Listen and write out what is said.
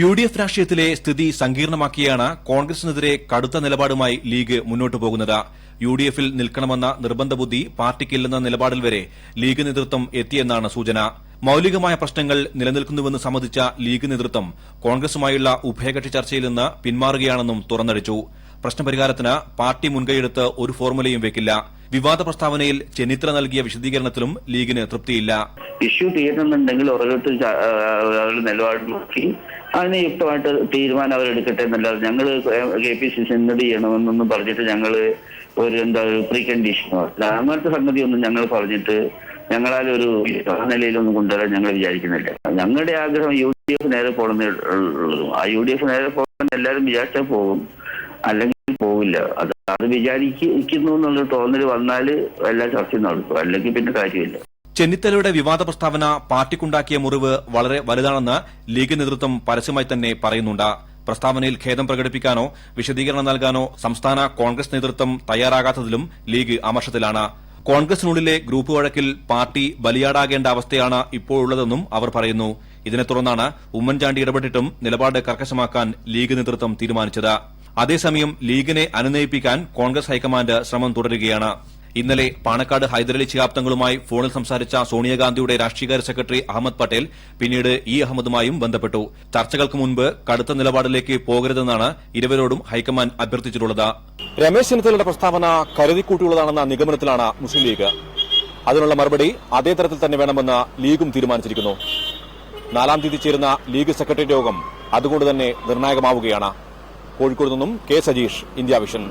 U D F രാഷ്ട്രീയത്തിലെ സ്ഥിതി സങ്കീർണമാക്കിയാണ് കോൺഗ്രസിനെതിരെ കടുത്ത നിലപാടുമായി ലീഗ് മുന്നോട്ടു പോകുന്നത്. യു ഡി എഫിൽ നിൽക്കണമെന്ന നിർബന്ധബുദ്ധി പാർട്ടിക്കില്ലെന്ന നിലപാടിൽ വരെ ലീഗ് നേതൃത്വം എത്തിയെന്നാണ് സൂചന. മൌലികമായ പ്രശ്നങ്ങൾ നിലനിൽക്കുന്നുവെന്ന് സമ്മതിച്ച ലീഗ് നേതൃത്വം കോൺഗ്രസുമായുള്ള ഉഭയകക്ഷി ചർച്ചയിൽ നിന്ന് പിന്മാറുകയാണെന്നും തുറന്നടിച്ചു. പ്രശ്നപരിഹാരത്തിന് പാർട്ടി മുൻകൈയെടുത്ത് ഒരു ഫോർമുലയും വെക്കില്ല. വിവാദ പ്രസ്താവനയിൽ ചെന്നിത്തല നൽകിയ വിശദീകരണത്തിലും ലീഗിന് തൃപ്തിയില്ല. ഇഷ്യൂ തീരുന്നുണ്ടെങ്കിൽ അവരുടെ നിലപാട് നോക്കി അതിന് യുക്തമായിട്ട് തീരുമാനം അവരെടുക്കട്ടെ എന്നല്ലാതെ ഞങ്ങൾ കെ പി സി സി എന്ത് ചെയ്യണമെന്നൊന്നും പറഞ്ഞിട്ട് ഞങ്ങൾ ഒരു എന്താ പ്രീ കണ്ടീഷൻ അങ്ങനത്തെ സംഗതി ഒന്നും ഞങ്ങൾ പറഞ്ഞിട്ട് ഞങ്ങളാൽ ഒരു നിലയിലൊന്നും കൊണ്ടുവരാൻ ഞങ്ങൾ വിചാരിക്കുന്നില്ല. ഞങ്ങളുടെ ആഗ്രഹം യു ഡി എഫ് നേരെ ഉള്ളൂ ആ യു ഡി എഫ് നേരെ പോകണമെന്ന് എല്ലാവരും വിചാരിച്ചാൽ പോകും. അല്ലെങ്കിൽ പോവില്ല. അത് അത് വിചാരിക്കുന്നു എന്നുള്ള തോന്നൽ വന്നാൽ എല്ലാ ചർച്ചയും നടക്കും. അല്ലെങ്കിൽ പിന്നെ കാര്യമില്ല. ചെന്നിത്തലയുടെ വിവാദ പ്രസ്താവന പാർട്ടിക്കുണ്ടാക്കിയ മുറിവ് വളരെ വലുതാണെന്ന് ലീഗ് നേതൃത്വം പരസ്യമായി തന്നെ പറയുന്നുണ്ട്. പ്രസ്താവനയിൽ ഖേദം പ്രകടിപ്പിക്കാനോ വിശദീകരണം നൽകാനോ സംസ്ഥാന കോൺഗ്രസ് നേതൃത്വം തയ്യാറാകാത്തതിലും ലീഗ് അമർഷത്തിലാണ്. കോൺഗ്രസിനുള്ളിലെ ഗ്രൂപ്പ് വഴക്കിൽ പാർട്ടി ബലിയാടാകേണ്ട അവസ്ഥയാണ് ഇപ്പോഴുള്ളതെന്നും അവർ പറയുന്നു. ഇതിനെ തുടർന്നാണ് ഉമ്മൻചാണ്ടി ഇടപെട്ടിട്ടും നിലപാട് കർക്കശമാക്കാൻ ലീഗ് നേതൃത്വം തീരുമാനിച്ചത്. അതേസമയം ലീഗിനെ അനുനയിപ്പിക്കാൻ കോൺഗ്രസ് ഹൈക്കമാൻഡ് ശ്രമം തുടരുകയാണ്. ഇന്നലെ പാണക്കാട് ഹൈദരലി ശിഹാബ്ദങ്ങളുമായി ഫോണിൽ സംസാരിച്ച സോണിയാഗാന്ധിയുടെ രാഷ്ട്രീയകാര്യ സെക്രട്ടറി അഹമ്മദ് പട്ടേൽ പിന്നീട് ഇ അഹമ്മദുമായും ബന്ധപ്പെട്ടു. ചർച്ചകൾക്ക് മുൻപ് കടുത്ത നിലപാടിലേക്ക് പോകരുതെന്നാണ് ഇരുവരോടും ഹൈക്കമാൻഡ് അഭ്യർത്ഥിച്ചിട്ടുള്ളത്. രമേശ് ചെന്നിത്തലയുടെ പ്രസ്താവന കരുതിക്കൂട്ടിയുള്ളതാണെന്ന നിഗമനത്തിലാണ് മുസ്ലിം ലീഗ്. അതിനുള്ള മറുപടി അതേ തരത്തിൽ തന്നെ വേണമെന്ന് ലീഗും തീരുമാനിച്ചിരിക്കുന്നു. നാലാം തീയതി ചേരുന്ന ലീഗ് സെക്രട്ടറിയേറ്റ് യോഗം അതുകൊണ്ട് തന്നെ നിർണായകമാവുകയാണ്. കോഴിക്കോട് നിന്നും കെ സജീഷ് ഇന്ത്യ വിഷൻ.